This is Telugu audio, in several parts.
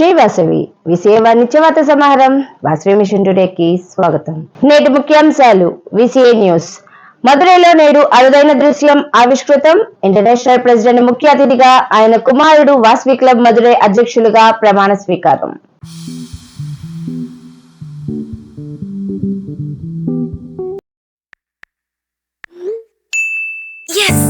శ్రీ వాసవి. విసిఏ నిత్యవార్త సమాహారం. వాసవి మిషన్ టుడేకి స్వాగతం. నేటి ముఖ్యాంశాలు. VCA news. మదురైలో నేడు అరుదైన దృశ్యం ఆవిష్కృతం. ఇంటర్నేషనల్ ప్రెసిడెంట్ ముఖ్య అతిథిగా ఆయన కుమారుడు వాసవి క్లబ్ మదురై అధ్యక్షులుగా ప్రమాణ స్వీకారం. Yes!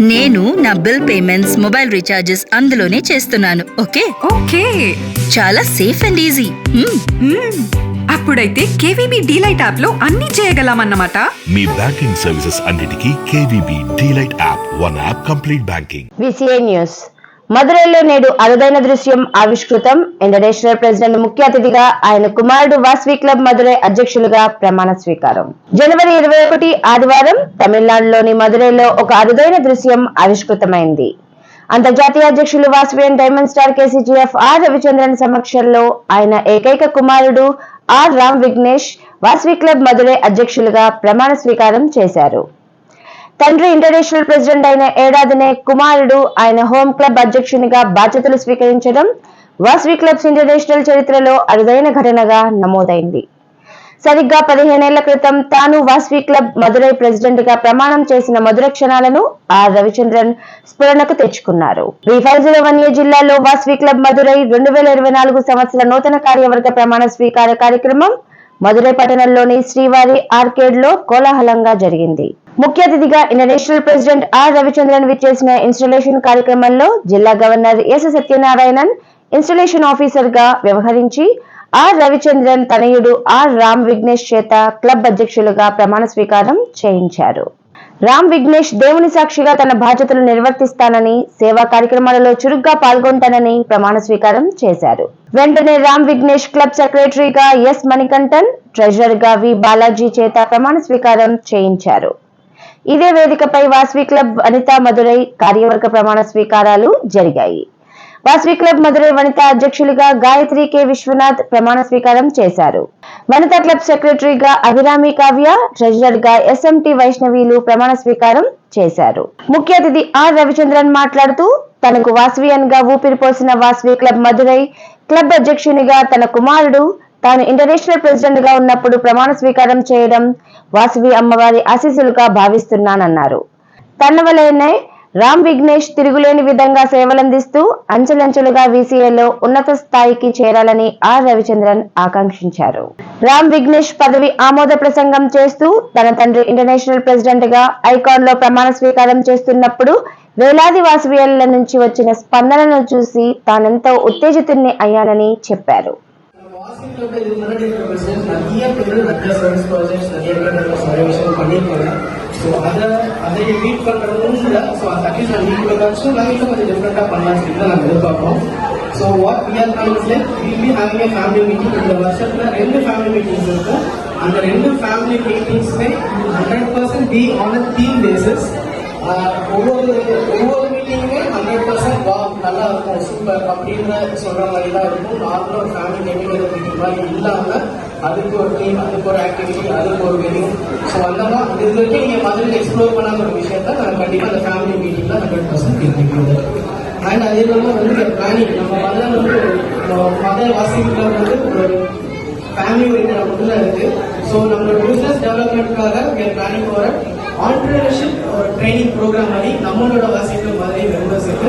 నేను నా బిల్ పేమెంట్స్ మొబైల్ రీఛార్జెస్ అందులోనే చేస్తున్నాను. ఓకే? ఓకే. చాలా సేఫ్ అండ్ ఈజీ. అప్పుడైతే కేవీబీ డీలైట్ యాప్లో అన్ని చేయగలమన్నమాట. మీ బ్యాంకింగ్ సర్వీసెస్ అన్నిటికీ KVB DLite app one app complete banking. VCA news. మదురైలో నేడు అరుదైన దృశ్యం ఆవిష్కృతం. ఇంటర్నేషనల్ ప్రెసిడెంట్ ముఖ్య అతిథిగా ఆయన కుమారుడు వాస్వి క్లబ్ మదురై అధ్యక్షులుగా ప్రమాణ స్వీకారం. జనవరి ఇరవై ఒకటి ఆదివారం తమిళనాడులోని మదురైలో ఒక అరుదైన దృశ్యం ఆవిష్కృతమైంది. అంతర్జాతీయ అధ్యక్షులు Vasavian diamond star KCGF R Ravichandran సమక్షంలో ఆయన ఏకైక కుమారుడు ఆర్ రామ్ విఘ్నేష్ వాస్వి క్లబ్ మదురై అధ్యక్షులుగా ప్రమాణ స్వీకారం చేశారు. తండ్రి ఇంటర్నేషనల్ ప్రెసిడెంట్ అయిన ఏడాదినే కుమారుడు ఆయన హోమ్ క్లబ్ అధ్యక్షునిగా బాధ్యతలు స్వీకరించడం వాస్వి క్లబ్స్ ఇంటర్నేషనల్ చరిత్రలో అరుదైన ఘటనగా నమోదైంది. సరిగ్గా పదిహేనేళ్ళ క్రితం తాను వాస్వి క్లబ్ మదురై ప్రెసిడెంట్గా ప్రమాణం చేసిన మధుర క్షణాలను ఆర్ రవిచంద్రన్ స్ఫురణకు తెచ్చుకున్నారు. రీఫైజర్ జిల్లాలో వాస్వి క్లబ్ మదురై రెండు వేల ఇరవై నాలుగు సంవత్సర నూతన కార్యవర్గ ప్రమాణ స్వీకార కార్యక్రమం మధురై పట్టణంలోని శ్రీవారి ఆర్కేడ్లో కోలాహలంగా జరిగింది. ముఖ్య అతిథిగా ఇంటర్నేషనల్ ప్రెసిడెంట్ ఆర్ రవిచంద్రన్ విచ్చేసిన ఇన్స్టలేషన్ కార్యక్రమంలో జిల్లా గవర్నర్ ఎస్ సత్యనారాయణన్ ఇన్స్టలేషన్ ఆఫీసర్గా వ్యవహరించి ఆర్ రవిచంద్రన్ తనయుడు ఆర్ రామ్ విఘ్నేష్ చేత క్లబ్ అధ్యక్షులుగా ప్రమాణ స్వీకారం చేయించారు. రామ్ విఘ్నేష్ దేవుని సాక్షిగా తన బాధ్యతలు నిర్వర్తిస్తానని సేవా కార్యక్రమాలలో చురుగ్గా పాల్గొంటానని ప్రమాణ స్వీకారం చేశారు. వెంటనే రామ్ విఘ్నేష్ క్లబ్ సెక్రటరీగా ఎస్ మణికంఠన్ ట్రెజరర్గా వి బాలాజీ చేత ప్రమాణ స్వీకారం చేయించారు. ఇదే వేదికపై వాస్వి క్లబ్ అనితా మధురై కార్యవర్గ ప్రమాణ స్వీకారాలు జరిగాయి. వాస్వి క్లబ్ మధురై వనిత అధ్యక్షులుగా గాయత్రి కె విశ్వనాథ్ ప్రమాణ స్వీకారం చేశారు. వనిత క్లబ్ సెక్రటరీగా అభిరామి కావ్య ట్రెజరర్గా ఎస్ఎంటి వైష్ణవీలు ప్రమాణ స్వీకారం చేశారు. ముఖ్య అతిథి ఆర్ రవిచంద్రన్ మాట్లాడుతూ తనకు వాస్వియన్గా ఊపిరి పోసిన వాస్వి క్లబ్ మదురై క్లబ్ అధ్యక్షునిగా తన కుమారుడు తాను ఇంటర్నేషనల్ ప్రెసిడెంట్గా ఉన్నప్పుడు ప్రమాణ స్వీకారం చేయడం వాసవి అమ్మవారి ఆశీస్సులుగా భావిస్తున్నానన్నారు. తన్నవలేనే రామ్ విఘ్నేష్ తిరుగులేని విధంగా సేవలందిస్తూ అంచెలంచెలుగా వీసీఏలో ఉన్నత స్థాయికి చేరాలని ఆర్ రవిచంద్రన్ ఆకాంక్షించారు. రామ్ విఘ్నేష్ పదవి ఆమోద ప్రసంగం చేస్తూ తన తండ్రి ఇంటర్నేషనల్ ప్రెసిడెంట్గా ఐకాన్లో ప్రమాణ స్వీకారం చేస్తున్నప్పుడు వేలాది వాసవీయుల నుంచి వచ్చిన స్పందనను చూసి తానెంతో ఉత్తేజితుణ్ణి అయ్యానని చెప్పారు. வாசிக்கிறப்ப இது முன்னாடி இருக்கிற பிசினஸ் நிறைய பேர் நிறைய சர்வீஸ் ப்ராஜெக்ட்ஸ் நிறைய பேர் நம்ம சர்வேஷன் பண்ணியிருக்காங்க. ஸோ அதை அதை மீட் பண்ணுறதும் இல்லை. ஸோ அட்லீஸ்ட் நான் மீட் பண்ணாச்சும் நாங்கள் கொஞ்சம் டிஃப்ரெண்ட்டாக பண்ணலாம்னு சொல்லி நாங்கள் எதிர்பார்ப்போம் so what we are trying like be having a family meeting இந்த வருஷத்தில் ரெண்டு ஃபேமிலி மீட்டிங்ஸ் இருக்கும். அந்த ரெண்டு family மீட்டிங்ஸுமே hundred percent be on a theme basis ஒவ்வொரு ஒவ்வொரு மீட்டிங்குமே ஹண்ட்ரட் பர்சன்ட் வா நல்லா இருக்கும் சூப்பர் அப்படின்ற சொல்ற மாதிரி தான் இருக்கும். நார்மலாக ஒரு ஃபேமிலி கெட்டிங் மீட்டிங் மாதிரி இல்லாமல் அதுக்கு ஒரு டீம் அதுக்கு ஒரு ஆக்டிவிட்டி அதுக்கு ஒரு வெனியூ ஸோ அந்த மாதிரி இது வரைக்கும் நீங்கள் மதுரையில் எக்ஸ்ப்ளோர் பண்ணாத ஒரு விஷயத்த நான் கண்டிப்பாக அந்த ஃபேமிலி மீட்டிங்கில் ஹண்ட்ரட் பர்சன்ட் தெரிஞ்சுக்கிறது அண்ட் அதே இல்லாமல் வந்து பிளானிங் நம்ம மதுரை வந்து மதுரை வாசிக்கிற வந்து ஒரு ஃபேமிலி ஓரியன்ட் தான் இருக்கு. ஸோ நம்மளோட பிசினஸ் டெவலப்மெண்ட்காக பிளானிங் ஒரு ஆண்டர்பிரினர்ஷிப் ஒரு ட்ரைனிங் ப்ரோக்ராம் மாதிரி நம்மளோட வாசிக்கிற மாதிரி மெம்பர்ஸுக்கு ஒரு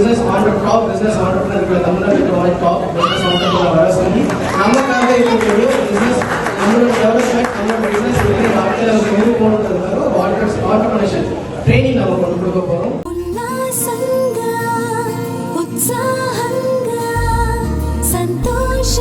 బిజినెస్ ఆంటర్ టాప్ బిజినెస్ ఆంటర్ప్రినర్ ఇక్కడ తమిళనాడు ఇక్కడ వాళ్ళ టాప్ బిజినెస్ ఆంటర్ప్రినర్ వరస్తుంది ನಮ್ಮ ಕಾಲದ ಇವರು ಬಿಸ್ನೆಸ್ ನಮ್ಮ ಡೆವಲಪ್ಮೆಂಟ್ ನಮ್ಮ ಬಿಸ್ನೆಸ್ ಇಲ್ಲಿ ಮಾಡ್ತಾರೆ ಅಂತ ಮೂರು ಕೊಡುತ್ತಂತಾರೆ ವಾಟರ್ ಆಟೋಮೇಷನ್ ಟ್ರೈನಿಂಗ್ ನಾವು ಕೊಡ್ಬೇಕು ಉಲ್ಲಾಸಂಗ ಉತ್ಸಾಹಂಗ ಸಂತೋಷ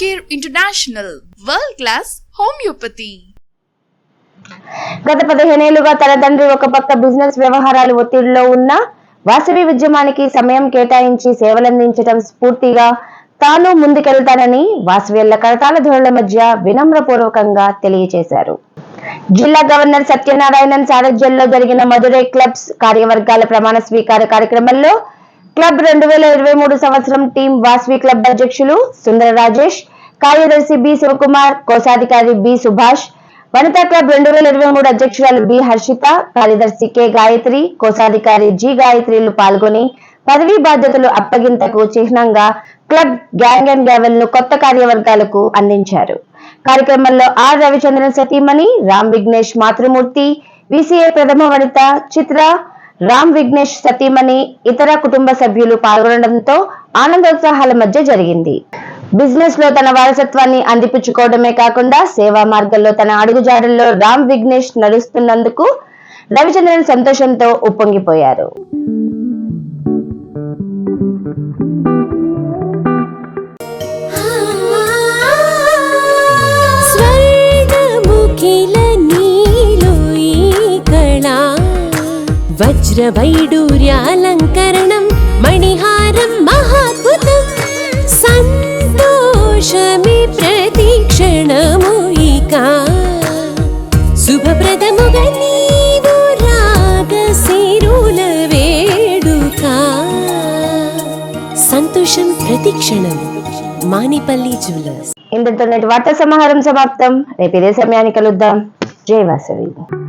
care international world class homeopathy. గత పదిహేనేళ్ళుగా తన తండ్రి ఒక పక్క బిజినెస్ వ్యవహారాలు ఒత్తిడిలో ఉన్న వాసవి ఉద్యమానికి సమయం కేటాయించి సేవలందించడం స్ఫూర్తిగా తాను ముందుకెళ్తానని వాసవ్యుల కరతాల ధోరణుల మధ్య వినమ్రపూర్వకంగా తెలియజేశారు జిల్లా గవర్నర్ సత్యనారాయణన్ సారథ్యంలో జరిగిన మధురై క్లబ్స్ కార్యవర్గాల ప్రమాణ స్వీకార కార్యక్రమంలో క్లబ్ రెండు వేల ఇరవై మూడు సంవత్సరం టీం వాస్వి క్లబ్ అధ్యక్షులు సుందర రాజేష్ కార్యదర్శి బి శివకుమార్ కోశాధికారి బి సుభాష్ వనితా క్లబ్ రెండు వేల ఇరవై మూడు అధ్యక్షురాలు బి హర్షిత కార్యదర్శి కె గాయత్రి కోశాధికారి జి గాయత్రిలు పాల్గొని పదవీ బాధ్యతలు అప్పగింతకు చిహ్నంగా క్లబ్ గ్యాంగ్ అండ్ గ్యావెల్ను కొత్త కార్యవర్గాలకు అందించారు. కార్యక్రమంలో ఆర్ రవిచంద్రన్ సతీమణి రామ్ విఘ్నేష్ మాతృమూర్తి విసిఏ ప్రథమ వనిత చిత్ర రామ్ విఘ్నేష్ సతీమణి ఇతర కుటుంబ సభ్యులు పాల్గొనడంతో ఆనందోత్సాహాల మధ్య జరిగింది. బిజినెస్లో తన వారసత్వాన్ని అందిపుచ్చుకోవడమే కాకుండా సేవా మార్గంలో తన అడుగుజాడల్లో రామ్ విఘ్నేష్ నడుస్తున్నందుకు రవిచంద్రన్ సంతోషంతో ఉప్పొంగిపోయారు. వజ్రవైడూర్యాలంకరణం మణిహారం మహాద్భుతం. సంతోషమి ప్రతిక్షణము ఇక. శుభప్రదముగా నీవు రాగశిరుల వేడుక. సంతోషం ప్రతిక్షణం మానిపల్లి జ్యువెలర్స్. ఇంతటితో నేటి వార్తా సమాహారం సమాప్తం. రేపు ఇదే సమయాన్ని కలుద్దాం. జై వాసవి.